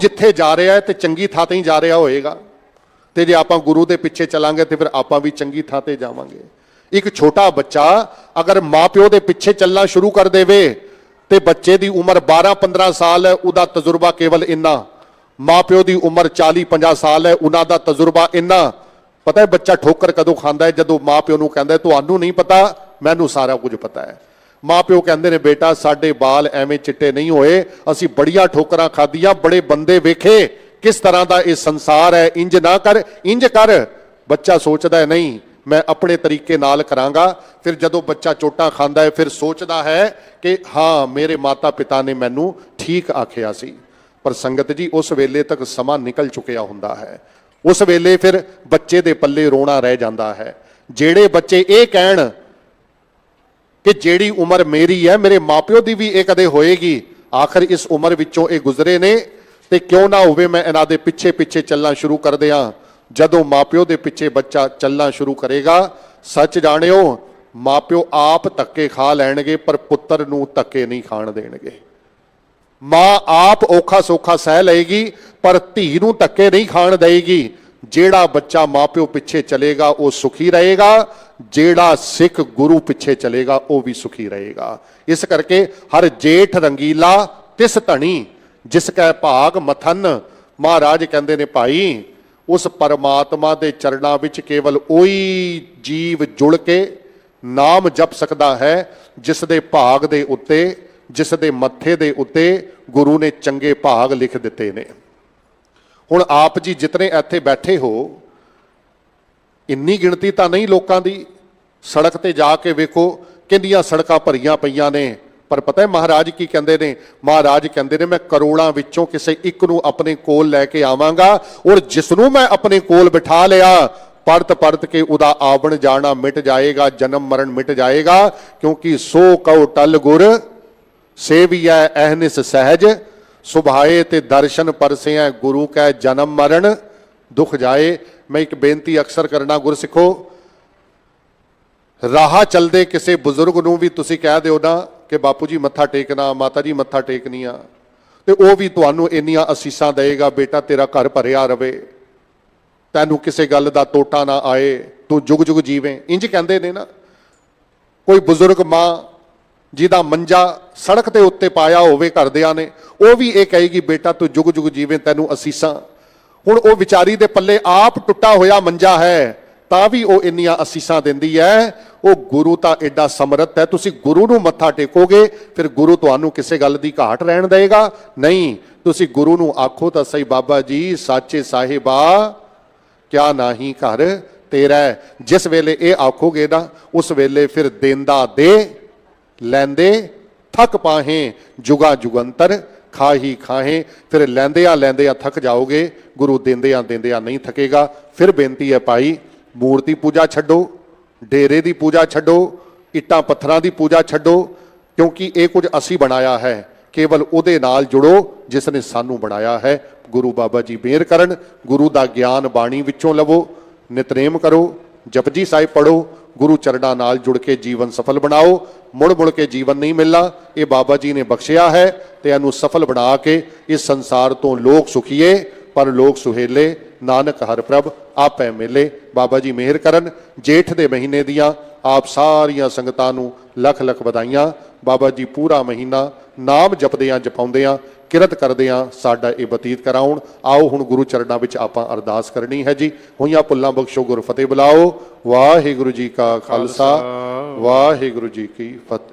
ਜਿੱਥੇ ਜਾ ਰਿਹਾ ਹੈ ਤੇ ਚੰਗੀ ਥਾਂ ਤੇ ਹੀ ਜਾ ਰਿਹਾ ਹੋਏਗਾ। ਤੇ ਜੇ ਆਪਾਂ ਗੁਰੂ ਦੇ ਪਿੱਛੇ ਚੱਲਾਂਗੇ ਤੇ ਫਿਰ ਆਪਾਂ ਵੀ ਚੰਗੀ ਥਾਂ ਤੇ ਜਾਵਾਂਗੇ। ਇੱਕ ਛੋਟਾ ਬੱਚਾ ਅਗਰ ਮਾਪਿਓ ਦੇ ਪਿੱਛੇ ਚੱਲਣਾ ਸ਼ੁਰੂ ਕਰ ਦੇਵੇ ਤੇ ਬੱਚੇ ਦੀ ਉਮਰ 12-15 ਸਾਲ ਹੈ, ਉਹਦਾ ਤਜਰਬਾ ਕੇਵਲ ਇੰਨਾ। ਮਾਪਿਓ ਦੀ ਉਮਰ 40-50 ਸਾਲ ਹੈ, ਉਹਨਾਂ ਦਾ ਤਜਰਬਾ ਇੰਨਾ। ਪਤਾ ਹੈ ਬੱਚਾ ਠੋਕਰ ਕਦੋਂ ਖਾਂਦਾ ਹੈ? ਜਦੋਂ ਮਾਪਿਓ ਨੂੰ ਕਹਿੰਦਾ ਤੁਹਾਨੂੰ ਨਹੀਂ ਪਤਾ, ਮੈਨੂੰ ਸਾਰਾ ਕੁਝ ਪਤਾ ਹੈ। ਮਾਪਿਓ ਕਹਿੰਦੇ ਨੇ, ਬੇਟਾ, ਸਾਡੇ ਬਾਲ ਐਵੇਂ ਚਿੱਟੇ ਨਹੀਂ ਹੋਏ। ਅਸੀਂ ਬੜੀਆਂ ਠੋਕਰਾਂ ਖਾਧੀਆਂ, ਬੜੇ ਬੰਦੇ ਵੇਖੇ। ਕਿਸ ਤਰ੍ਹਾਂ ਦਾ ਇਹ ਸੰਸਾਰ ਹੈ? ਇੰਜ ਨਾ ਕਰ, ਇੰਜ ਕਰ। ਬੱਚਾ ਸੋਚਦਾ ਨਹੀਂ, ਮੈਂ ਆਪਣੇ ਤਰੀਕੇ ਨਾਲ ਕਰਾਂਗਾ। ਫਿਰ ਜਦੋਂ ਬੱਚਾ ਚੋਟਾਂ ਖਾਂਦਾ ਹੈ, ਫਿਰ ਸੋਚਦਾ ਹੈ ਕਿ, ਹਾਂ, ਮੇਰੇ ਮਾਤਾ ਪਿਤਾ ਨੇ ਮੈਨੂੰ ਠੀਕ ਆਖਿਆ ਸੀ। ਪਰ ਸੰਗਤ ਜੀ, ਉਸ ਵੇਲੇ ਤੱਕ ਸਮਾਂ ਨਿਕਲ ਚੁੱਕਿਆ ਹੁੰਦਾ ਹੈ। ਉਸ ਵੇਲੇ ਫਿਰ ਬੱਚੇ ਦੇ ਪੱਲੇ ਰੋਣਾ ਰਹਿ ਜਾਂਦਾ ਹੈ। ਜਿਹੜੇ ਬੱਚੇ ਇਹ ਕਹਿਣ ਕਿ ਜਿਹੜੀ ਉਮਰ ਮੇਰੀ ਹੈ, ਮੇਰੇ ਮਾਪਿਓ ਦੀ ਵੀ ਇਹ ਕਦੇ ਹੋਏਗੀ। ਆਖਰ ਇਸ ਉਮਰ ਵਿੱਚੋਂ ਇਹ ਗੁਜ਼ਰੇ ਨੇ ਤੇ ਕਿਉਂ ਨਾ ਹੋਵੇ ਮੈਂ ਇਹਨਾਂ ਦੇ ਪਿੱਛੇ ਪਿੱਛੇ ਚੱਲਣਾ ਸ਼ੁਰੂ ਕਰ ਦਿਆਂ। ਜਦੋਂ ਮਾਪਿਓ ਦੇ ਪਿੱਛੇ ਬੱਚਾ ਚੱਲਣਾ ਸ਼ੁਰੂ ਕਰੇਗਾ, ਸੱਚ ਜਾਣਿਓ, ਮਾਪਿਓ ਆਪ ਧੱਕੇ ਖਾ ਲੈਣਗੇ, ਪਰ ਪੁੱਤਰ ਨੂੰ ਧੱਕੇ ਨਹੀਂ ਖਾਣ ਦੇਣਗੇ। ਮਾਂ ਆਪ ਔਖਾ ਸੌਖਾ ਸਹਿ ਲਏਗੀ, ਪਰ ਧੀ ਨੂੰ ਧੱਕੇ ਨਹੀਂ ਖਾਣ ਦੇਏਗੀ। ਜਿਹੜਾ ਬੱਚਾ ਮਾਪਿਓ ਪਿੱਛੇ ਚਲੇਗਾ, ਉਹ ਸੁਖੀ ਰਹੇਗਾ। ਜਿਹੜਾ ਸਿੱਖ ਗੁਰੂ ਪਿੱਛੇ ਚਲੇਗਾ, ਉਹ ਵੀ ਸੁਖੀ ਰਹੇਗਾ। ਇਸ ਕਰਕੇ ਹਰ ਜੇਠ ਰੰਗੀਲਾ, ਤਿਸ ਧਣੀ, ਜਿਸ ਕੈ ਭਾਗ ਮਥਨ। ਮਹਾਰਾਜ ਕਹਿੰਦੇ ਨੇ ਭਾਈ, ਉਸ ਪਰਮਾਤਮਾ ਦੇ ਚਰਨਾਂ ਵਿੱਚ ਕੇਵਲ ਉਹੀ ਜੀਵ ਜੁੜ ਕੇ ਨਾਮ ਜਪ ਸਕਦਾ ਹੈ, ਜਿਸ ਦੇ ਭਾਗ ਦੇ ਉੱਤੇ, ਜਿਸ ਦੇ ਮੱਥੇ ਦੇ ਉੱਤੇ ਗੁਰੂ ਨੇ ਚੰਗੇ ਭਾਗ ਲਿਖ ਦਿੱਤੇ ਨੇ। ਹੁਣ ਆਪ ਜੀ ਜਿਤਨੇ ਇੱਥੇ ਬੈਠੇ ਹੋ ਇੰਨੀ ਗਿਣਤੀ ਤਾਂ ਨਹੀਂ ਲੋਕਾਂ ਦੀ। ਸੜਕ ਤੇ ਜਾ ਕੇ ਵੇਖੋ, ਕਿੰਨੀਆਂ ਸੜਕਾਂ ਭਰੀਆਂ ਪਈਆਂ ਨੇ। ਪਰ ਪਤਾ ਹੈ ਮਹਾਰਾਜ ਕੀ ਕਹਿੰਦੇ ਨੇ? ਮਹਾਰਾਜ ਕਹਿੰਦੇ ਨੇ, ਮੈਂ ਕਰੋੜਾਂ ਵਿੱਚੋਂ ਕਿਸੇ ਇੱਕ ਨੂੰ ਆਪਣੇ ਕੋਲ ਲੈ ਕੇ ਆਵਾਂਗਾ ਔਰ ਜਿਸ ਨੂੰ ਮੈਂ ਆਪਣੇ ਕੋਲ ਬਿਠਾ ਲਿਆ ਪਰਤ ਪਰਤ ਕੇ ਉਹਦਾ ਆਵਣ ਜਾਣਾ ਮਿਟ ਜਾਏਗਾ, ਜਨਮ ਮਰਨ ਮਿਟ ਜਾਏਗਾ, ਕਿਉਂਕਿ ਸੋ ਕਉ ਟਲ ਗੁਰ, ਸੇਵੀਐ ਅਹਨਿਸ ਸਹਿਜ, ਸੁਭਾਏ ਤੇ ਦਰਸ਼ਨ ਪਰਸਿਐ ਗੁਰੂ ਕੈ ਜਨਮ ਮਰਨ। ਦੁੱਖ ਜਾਏ, ਮੈਂ ਇੱਕ ਬੇਨਤੀ ਅਕਸਰ ਕਰਨਾ, ਗੁਰਸਿੱਖੋ, ਰਾਹ ਚਲਦੇ ਕਿਸੇ ਬਜ਼ੁਰਗ ਨੂੰ ਵੀ ਤੁਸੀਂ ਕਹਿ ਦਿਓ ਨਾ ਕਿ ਬਾਪੂ ਜੀ ਮੱਥਾ ਟੇਕਣਾ, ਮਾਤਾ ਜੀ ਮੱਥਾ ਟੇਕਣੀ ਆ ਤੇ ਉਹ ਵੀ ਤੁਹਾਨੂੰ ਇੰਨੀਆਂ ਅਸੀਸਾਂ ਦੇਗਾ ਬੇਟਾ ਤੇਰਾ ਘਰ ਭਰਿਆ ਰਵੇ। ਤੈਨੂੰ ਕਿਸੇ ਗੱਲ ਦਾ ਟੋਟਾ ਨਾ ਆਏ, ਤੂੰ ਜੁਗ ਜੁਗ ਜੀਵੇਂ। ਇੰਜ ਕਹਿੰਦੇ ਨੇ ਨਾ, ਕੋਈ ਬਜ਼ੁਰਗ ਮਾਂ ਜਿਹਦਾ ਮੰਜਾ ਸੜਕ ਦੇ ਉੱਤੇ ਪਾਇਆ ਹੋਵੇ ਘਰਦਿਆਂ ਨੇ, ਉਹ ਵੀ ਇਹ ਕਹੇਗੀ, ਬੇਟਾ ਤੂੰ ਜੁਗ ਜੁਗ ਜੀਵੇਂ, ਤੈਨੂੰ ਅਸੀਸਾਂ ਹੁਣ ਉਹ ਵਿਚਾਰੀ ਦੇ ਪੱਲੇ ਆਪ ਟੁੱਟਾ ਹੋਇਆ ਮੰਜਾ ਹੈ, ਤਾਂ ਵੀ ਉਹ ਇੰਨੀਆਂ ਅਸੀਸਾਂ ਦਿੰਦੀ ਹੈ, ਉਹ ਗੁਰੂ ਤਾਂ ਐਡਾ ਸਮਰੱਥ ਹੈ, ਤੁਸੀਂ ਗੁਰੂ ਨੂੰ ਮੱਥਾ ਟੇਕੋਗੇ, ਫਿਰ ਗੁਰੂ ਤੁਹਾਨੂੰ ਕਿਸੇ ਗੱਲ ਦੀ ਘਾਟ ਰਹਿਣ ਦੇਗਾ ਨਹੀਂ, ਤੁਸੀਂ ਗੁਰੂ ਨੂੰ ਆਖੋ ਤਾਂ ਸਹੀ, ਬਾਬਾ ਜੀ, ਸਾਚੇ ਸਾਹਿਬਾ, ਕਿਆ ਨਾਹੀ ਘਰ ਤੇਰਾ ਜਿਸ ਵੇਲੇ ਇਹ ਆਖੋਗੇ ਨਾ, ਉਸ ਵੇਲੇ ਫਿਰ ਦੇਂਦਾ ਦੇ, ਲੈਂਦੇ, ਥੱਕ ਪਾਹੇ, ਜੁਗਾ ਜੁਗੰਤਰ ਖਾਹੀ ਖਾਹੇ, ਫਿਰ ਲੈਂਦਿਆਂ ਲੈਂਦਿਆਂ ਥੱਕ ਜਾਓਗੇ, ਗੁਰੂ ਦਿੰਦਿਆਂ ਦਿੰਦਿਆਂ ਨਹੀਂ ਥਕੇਗਾ। ਫਿਰ ਬੇਨਤੀ ਹੈ ਭਾਈ, ਮੂਰਤੀ ਪੂਜਾ ਛੱਡੋ, ਡੇਰੇ ਦੀ ਪੂਜਾ ਛੱਡੋ, ਇੱਟਾਂ ਪੱਥਰਾਂ ਦੀ ਪੂਜਾ ਛੱਡੋ, ਕਿਉਂਕਿ ਇਹ ਕੁਝ ਅਸੀਂ ਬਣਾਇਆ ਹੈ। ਕੇਵਲ ਉਹਦੇ ਨਾਲ ਜੁੜੋ ਜਿਸ ਨੇ ਸਾਨੂੰ ਬਣਾਇਆ ਹੈ। ਗੁਰੂ ਬਾਬਾ ਜੀ ਮਿਹਰ ਕਰਨ, ਗੁਰੂ ਦਾ ਗਿਆਨ ਬਾਣੀ ਵਿੱਚੋਂ ਲਵੋ, ਨਿਤਨੇਮ ਕਰੋ, ਜਪਜੀ ਸਾਹਿਬ ਪੜੋ ਗੁਰੂ ਚਰਨਾਂ ਨਾਲ ਜੁੜ ਕੇ ਜੀਵਨ ਸਫਲ ਬਣਾਓ। ਮੁੜ ਮੁੜ ਕੇ ਜੀਵਨ ਨਹੀਂ ਮਿਲਣਾ। ਇਹ ਬਾਬਾ ਜੀ ਨੇ ਬਖਸ਼ਿਆ ਹੈ ਤੇ ਇਹਨੂੰ ਸਫਲ ਬਣਾ ਕੇ ਇਸ ਸੰਸਾਰ ਤੋਂ ਲੋਕ ਸੁਖੀਏ, ਪਰ ਲੋਕ ਸੁਹੇਲੇ। ਨਾਨਕ ਹਰ ਪ੍ਰਭ, ਆਪੈ ਮਿਲੇ। ਬਾਬਾ ਜੀ ਮਿਹਰ ਕਰਨ। ਜੇਠ ਦੇ ਮਹੀਨੇ ਦੀਆਂ ਆਪ ਸਾਰੀਆਂ ਸੰਗਤਾਂ ਨੂੰ ਲੱਖ ਲੱਖ ਵਧਾਈਆਂ। ਬਾਬਾ ਜੀ ਪੂਰਾ ਮਹੀਨਾ ਨਾਮ ਜਪਦਿਆਂ ਜਪਾਉਂਦਿਆਂ ਕਿਰਤ ਕਰਦਿਆਂ ਸਾਡਾ ਇਹ ਬਤੀਤ ਕਰਾਉਣ। ਆਓ ਹੁਣ ਗੁਰੂ ਚਰਨਾਂ ਵਿੱਚ ਆਪਾਂ ਅਰਦਾਸ ਕਰਨੀ ਹੈ ਜੀ। ਹੋਈਆਂ ਪੁੱਲਾਂ ਬਖਸ਼ੋ ਗੁਰ ਫਤਿਹ ਬੁਲਾਓ। ਵਾਹਿਗੁਰੂ ਜੀ ਕਾ ਖਾਲਸਾ। ਵਾਹਿਗੁਰੂ ਜੀ ਕੀ ਫਤਿਹ।